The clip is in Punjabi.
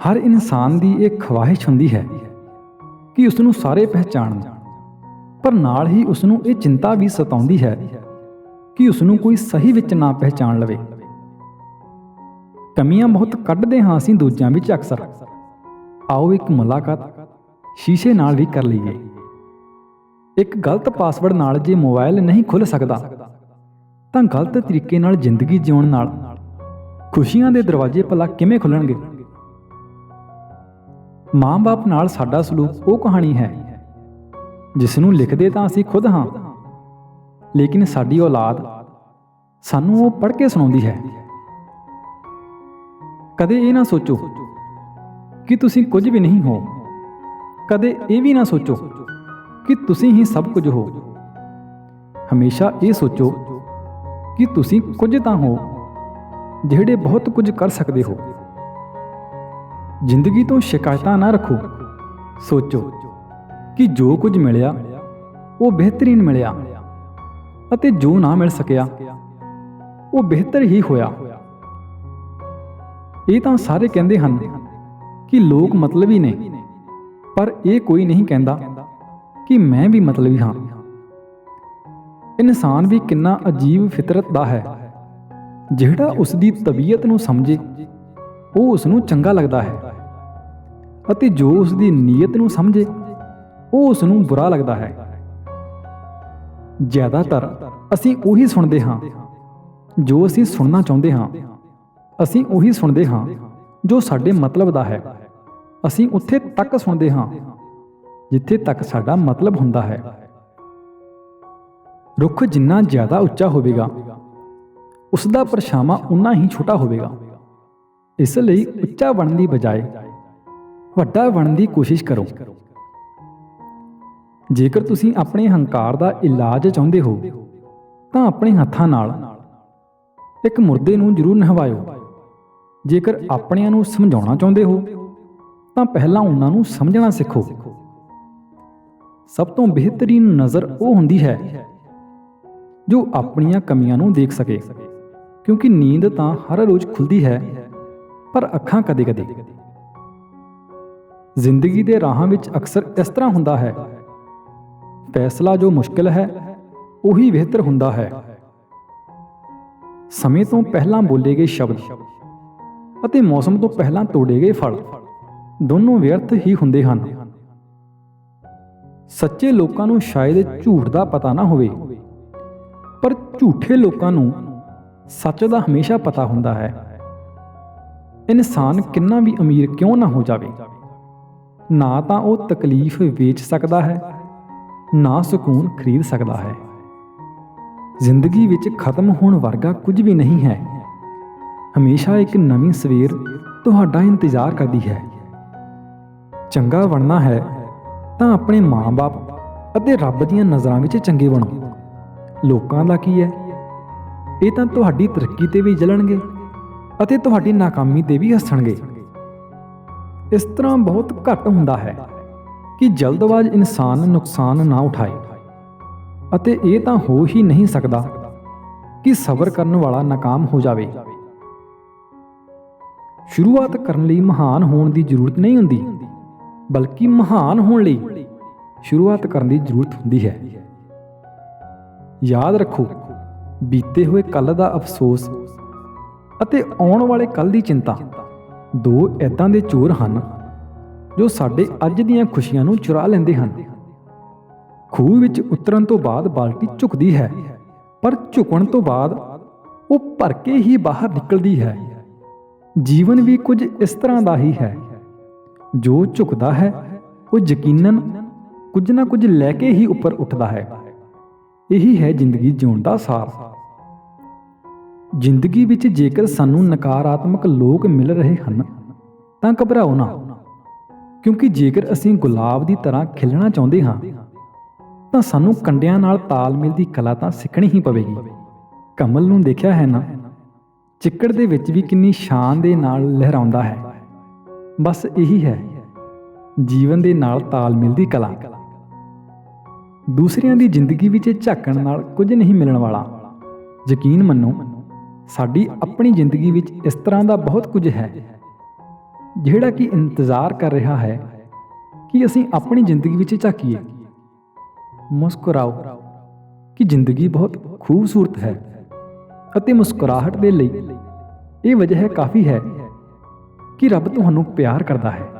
ਹਰ ਇਨਸਾਨ ਦੀ ਇਹ ਖਵਾਹਿਸ਼ ਹੁੰਦੀ ਹੈ ਕਿ ਉਸ ਨੂੰ ਸਾਰੇ ਪਹਿਚਾਣਨ ਪਰ ਨਾਲ ਹੀ ਉਸ ਨੂੰ ਇਹ ਚਿੰਤਾ ਵੀ ਸਤਾਉਂਦੀ ਹੈ ਕਿ ਉਸ ਨੂੰ ਕੋਈ ਸਹੀ ਵਿੱਚ ਨਾ ਪਹਿਚਾਣ ਲਵੇ। ਕਮੀਆਂ ਬਹੁਤ ਕੱਢਦੇ ਹਾਂ ਅਸੀਂ ਦੂਜਿਆਂ ਵਿੱਚ ਅਕਸਰ। ਆਓ ਇੱਕ ਮੁਲਾਕਾਤ ਸ਼ੀਸ਼ੇ ਨਾਲ ਵੀ ਕਰ ਲਈਏ। ਇੱਕ ਗਲਤ ਪਾਸਵਰਡ ਨਾਲ ਜੇ ਮੋਬਾਈਲ ਨਹੀਂ ਖੁੱਲ ਸਕਦਾ, ਤਾਂ ਗਲਤ ਤਰੀਕੇ ਨਾਲ ਜ਼ਿੰਦਗੀ ਜਿਉਣ ਨਾਲ ਖੁਸ਼ੀਆਂ ਦੇ ਦਰਵਾਜ਼ੇ ਭਲਾ ਕਿਵੇਂ ਖੁੱਲਣਗੇ ਮਾਂ-ਬਾਪ ਨਾਲ ਸਾਡਾ ਸਲੂਕ ਉਹ ਕਹਾਣੀ ਹੈ। ਜਿਸ ਨੂੰ ਲਿਖਦੇ ਤਾਂ ਅਸੀਂ ਖੁਦ ਹਾਂ, ਲੇਕਿਨ ਸਾਡੀ ਔਲਾਦ ਸਾਨੂੰ ਉਹ ਪੜ੍ਹ ਕੇ ਸੁਣਾਉਂਦੀ ਹੈ। ਕਦੇ ਇਹ ਨਾ ਸੋਚੋ ਕਿ ਤੁਸੀਂ ਕੁਝ ਵੀ ਨਹੀਂ ਹੋ। ਕਦੇ ਇਹ ਵੀ ਨਾ ਸੋਚੋ ਕਿ ਤੁਸੀਂ ਹੀ ਸਭ ਕੁਝ ਹੋ। ਹਮੇਸ਼ਾ ਇਹ ਸੋਚੋ ਕਿ ਤੁਸੀਂ ਕੁਝ ਤਾਂ ਹੋ, ਜਿਹੜੇ ਬਹੁਤ ਕੁਝ ਕਰ ਸਕਦੇ ਹੋ। ਜ਼ਿੰਦਗੀ ਤੋਂ ਸ਼ਿਕਾਇਤਾਂ ਨਾ ਰੱਖੋ। ਸੋਚੋ ਕਿ ਜੋ ਕੁਝ ਮਿਲਿਆ, ਉਹ ਬਿਹਤਰੀਨ ਮਿਲਿਆ ਅਤੇ ਜੋ ਨਾ ਮਿਲ ਸਕਿਆ, ਉਹ ਬਿਹਤਰ ਹੀ ਹੋਇਆ। ਇਹ ਤਾਂ ਸਾਰੇ ਕਹਿੰਦੇ ਹਨ ਕਿ ਲੋਕ ਮਤਲਬੀ ਨੇ, ਪਰ ਇਹ ਕੋਈ ਨਹੀਂ ਕਹਿੰਦਾ ਕਿ ਮੈਂ ਵੀ ਮਤਲਬੀ ਹਾਂ। ਇਨਸਾਨ ਵੀ ਕਿੰਨਾ ਅਜੀਬ ਫਿਤਰਤ ਦਾ ਹੈ। ਜਿਹੜਾ ਉਸ ਦੀ ਤਬੀਅਤ ਨੂੰ ਸਮਝੇ, ਉਹ ਉਸ ਨੂੰ ਚੰਗਾ ਲੱਗਦਾ ਹੈ। ਅਤੇ ਜੋ ਉਸ ਦੀ ਨੀਅਤ ਨੂੰ ਸਮਝੇ, ਉਹ ਉਸ ਨੂੰ ਬੁਰਾ ਲੱਗਦਾ ਹੈ। ਜ਼ਿਆਦਾਤਰ ਅਸੀਂ ਉਹੀ ਸੁਣਦੇ ਹਾਂ, ਜੋ ਅਸੀਂ ਸੁਣਨਾ ਚਾਹੁੰਦੇ ਹਾਂ। ਅਸੀਂ ਉਹੀ ਸੁਣਦੇ ਹਾਂ, ਜੋ ਸਾਡੇ ਮਤਲਬ ਦਾ ਹੈ। ਅਸੀਂ ਉੱਥੇ ਤੱਕ ਸੁਣਦੇ ਹਾਂ, ਜਿੱਥੇ ਤੱਕ ਸਾਡਾ ਮਤਲਬ ਹੁੰਦਾ ਹੈ। ਰੁੱਖ ਜਿੰਨਾ ਜ਼ਿਆਦਾ ਉੱਚਾ ਹੋਵੇਗਾ ਉਸ ਦਾ ਪਰਛਾਵਾਂ ਉਨਾ ਹੀ ਛੋਟਾ ਹੋਵੇਗਾ। ਇਸ ਲਈ ਉੱਚਾ ਬਣਨ ਦੀ ਬਜਾਏ ਵੱਡਾ ਬਣਨ ਦੀ ਕੋਸ਼ਿਸ਼ ਕਰੋ। ਜੇਕਰ ਤੁਸੀਂ ਆਪਣੇ ਹੰਕਾਰ ਦਾ ਇਲਾਜ ਚਾਹੁੰਦੇ ਹੋ, ਤਾਂ ਆਪਣੇ ਹੱਥਾਂ ਨਾਲ ਇੱਕ ਮੁਰਦੇ ਨੂੰ ਜ਼ਰੂਰ ਨਹਵਾਇਓ। ਜੇਕਰ ਆਪਣਿਆਂ ਨੂੰ ਸਮਝਾਉਣਾ ਚਾਹੁੰਦੇ ਹੋ, ਤਾਂ ਪਹਿਲਾਂ ਉਹਨਾਂ ਨੂੰ ਸਮਝਣਾ ਸਿੱਖੋ। ਸਭ ਤੋਂ ਬਿਹਤਰੀਨ ਨਜ਼ਰ ਉਹ ਹੁੰਦੀ ਹੈ ਜੋ ਆਪਣੀਆਂ ਕਮੀਆਂ ਨੂੰ ਦੇਖ ਸਕੇ, ਕਿਉਂਕਿ ਨੀਂਦ ਤਾਂ ਹਰ ਰੋਜ਼ ਖੁੱਲਦੀ ਹੈ, ਪਰ ਅੱਖਾਂ ਕਦੇ-ਕਦੇ ਜ਼ਿੰਦਗੀ ਦੇ ਰਾਹਾਂ ਵਿੱਚ ਅਕਸਰ ਇਸ ਤਰ੍ਹਾਂ ਹੁੰਦਾ ਹੈ। ਫੈਸਲਾ ਜੋ ਮੁਸ਼ਕਲ ਹੈ, ਉਹੀ ਬਿਹਤਰ ਹੁੰਦਾ ਹੈ। ਸਮੇਂ ਤੋਂ ਪਹਿਲਾਂ ਬੋਲੇ ਗਏ ਸ਼ਬਦ ਅਤੇ ਮੌਸਮ ਤੋਂ ਪਹਿਲਾਂ ਤੋੜੇ ਗਏ ਫਲ ਦੋਨੋਂ ਵਿਅਰਥ ਹੀ ਹੁੰਦੇ ਹਨ। ਸੱਚੇ ਲੋਕਾਂ ਨੂੰ ਸ਼ਾਇਦ ਝੂਠ ਦਾ ਪਤਾ ਨਾ ਹੋਵੇ, ਪਰ ਝੂਠੇ ਲੋਕਾਂ ਨੂੰ ਸੱਚ ਦਾ ਹਮੇਸ਼ਾ ਪਤਾ ਹੁੰਦਾ ਹੈ। ਇਨਸਾਨ ਕਿੰਨਾ ਵੀ ਅਮੀਰ ਕਿਉਂ ਨਾ ਹੋ ਜਾਵੇ। ਨਾ ਤਾਂ ਉਹ ਤਕਲੀਫ ਵੇਚ ਸਕਦਾ ਹੈ, ਨਾ ਸਕੂਨ ਖਰੀਦ ਸਕਦਾ ਹੈ। ਜ਼ਿੰਦਗੀ ਵਿੱਚ ਖਤਮ ਹੋਣ ਵਰਗਾ ਕੁਝ ਵੀ ਨਹੀਂ ਹੈ। ਹਮੇਸ਼ਾ ਇੱਕ ਨਵੀਂ ਸਵੇਰ ਤੁਹਾਡਾ ਇੰਤਜ਼ਾਰ ਕਰਦੀ ਹੈ। ਚੰਗਾ ਬਣਨਾ ਹੈ ਤਾਂ ਆਪਣੇ ਮਾਂ-ਬਾਪ ਅਤੇ ਰੱਬ ਦੀਆਂ ਨਜ਼ਰਾਂ ਵਿੱਚ ਚੰਗੇ ਬਣੋ। ਲੋਕਾਂ ਦਾ ਕੀ ਹੈ? ਇਹ ਤਾਂ ਤੁਹਾਡੀ ਤਰੱਕੀ ਤੇ ਵੀ ਜਲਣਗੇ ਅਤੇ ਤੁਹਾਡੀ ਨਾਕਾਮੀ ਤੇ ਵੀ ਹੱਸਣਗੇ। ਇਸ ਤਰ੍ਹਾਂ ਬਹੁਤ ਘੱਟ ਹੁੰਦਾ ਹੈ ਕਿ ਜਲਦਬਾਜ਼ ਇਨਸਾਨ ਨੁਕਸਾਨ ਨਾ ਉਠਾਏ। ਅਤੇ ਇਹ ਤਾਂ ਹੋ ਹੀ ਨਹੀਂ ਸਕਦਾ ਕਿ ਸਬਰ ਕਰਨ ਵਾਲਾ ਨਾਕਾਮ ਹੋ ਜਾਵੇ। ਸ਼ੁਰੂਆਤ ਕਰਨ ਲਈ ਮਹਾਨ ਹੋਣ ਦੀ ਜ਼ਰੂਰਤ ਨਹੀਂ ਹੁੰਦੀ, ਬਲਕਿ ਮਹਾਨ ਹੋਣ ਲਈ ਸ਼ੁਰੂਆਤ ਕਰਨ ਦੀ ਜ਼ਰੂਰਤ ਹੁੰਦੀ ਹੈ। ਯਾਦ ਰੱਖੋ, ਬੀਤੇ ਹੋਏ ਕੱਲ ਦਾ ਅਫਸੋਸ ਅਤੇ ਆਉਣ ਵਾਲੇ ਕੱਲ ਦੀ ਚਿੰਤਾ ਦੋ ਐਦਾਂ ਦੇ ਚੋਰ ਹਨ, ਜੋ ਸਾਡੇ ਅੱਜ ਦੀਆਂ ਖੁਸ਼ੀਆਂ ਨੂੰ ਚੁਰਾ ਲੈਂਦੇ ਹਨ। ਖੂਹ ਵਿੱਚ ਉਤਰਨ ਤੋਂ ਬਾਅਦ ਬਾਲਟੀ ਝੁਕਦੀ ਹੈ, ਪਰ ਝੁਕਣ ਤੋਂ ਬਾਅਦ ਉਹ ਭਰ ਕੇ ਹੀ ਬਾਹਰ ਨਿਕਲਦੀ ਹੈ। ਜੀਵਨ ਵੀ ਕੁਝ ਇਸ ਤਰ੍ਹਾਂ ਦਾ ਹੀ ਹੈ। ਜੋ ਝੁਕਦਾ ਹੈ, ਉਹ ਯਕੀਨਨ ਕੁਝ ਨਾ ਕੁਝ ਲੈ ਕੇ ਹੀ ਉੱਪਰ ਉੱਠਦਾ ਹੈ। ਇਹੀ ਹੈ ਜ਼ਿੰਦਗੀ ਜਿਉਣ ਦਾ ਸਾਰ। ਜ਼ਿੰਦਗੀ ਵਿੱਚ ਜੇਕਰ ਸਾਨੂੰ ਨਕਾਰਾਤਮਕ ਲੋਕ ਮਿਲ ਰਹੇ ਹਨ, ਤਾਂ ਘਬਰਾਓ ਨਾ। ਕਿਉਂਕਿ ਜੇਕਰ ਅਸੀਂ ਗੁਲਾਬ ਦੀ ਤਰ੍ਹਾਂ ਖਿਲਣਾ ਚਾਹੁੰਦੇ ਹਾਂ, ਤਾਂ ਸਾਨੂੰ ਕੰਡਿਆਂ ਨਾਲ ਤਾਲਮੇਲ ਦੀ ਕਲਾ ਤਾਂ ਸਿੱਖਣੀ ਹੀ ਪਵੇਗੀ। ਕਮਲ ਨੂੰ ਦੇਖਿਆ ਹੈ ਨਾ? ਚਿੱਕੜ ਦੇ ਵਿੱਚ ਵੀ ਕਿੰਨੀ ਸ਼ਾਨ ਦੇ ਨਾਲ ਲਹਿਰਾਉਂਦਾ ਹੈ। ਬਸ ਇਹੀ ਹੈ, ਜੀਵਨ ਦੇ ਨਾਲ ਤਾਲਮੇਲ ਦੀ ਕਲਾ। ਦੂਸਰਿਆਂ ਦੀ ਜ਼ਿੰਦਗੀ ਵਿੱਚ ਝਾਕਣ ਨਾਲ ਕੁਝ ਨਹੀਂ ਮਿਲਣ ਵਾਲਾ। ਯਕੀਨ ਮੰਨੋ ਸਾਡੀ ਆਪਣੀ ਜ਼ਿੰਦਗੀ ਵਿੱਚ ਇਸ ਤਰ੍ਹਾਂ ਦਾ ਬਹੁਤ ਕੁਝ ਹੈ, ਜਿਹੜਾ ਕਿ ਇੰਤਜ਼ਾਰ ਕਰ ਰਿਹਾ ਹੈ ਕਿ ਅਸੀਂ ਆਪਣੀ ਜ਼ਿੰਦਗੀ ਵਿੱਚ ਝਾਕੀਏ। ਮੁਸਕਰਾਓ ਕਿ ਜ਼ਿੰਦਗੀ ਬਹੁਤ ਖੂਬਸੂਰਤ ਹੈ ਅਤੇ ਮੁਸਕਰਾਹਟ ਦੇ ਲਈ ਇਹ ਵਜ੍ਹਾ ਕਾਫੀ ਹੈ ਕਿ ਰੱਬ ਤੁਹਾਨੂੰ ਪਿਆਰ ਕਰਦਾ ਹੈ।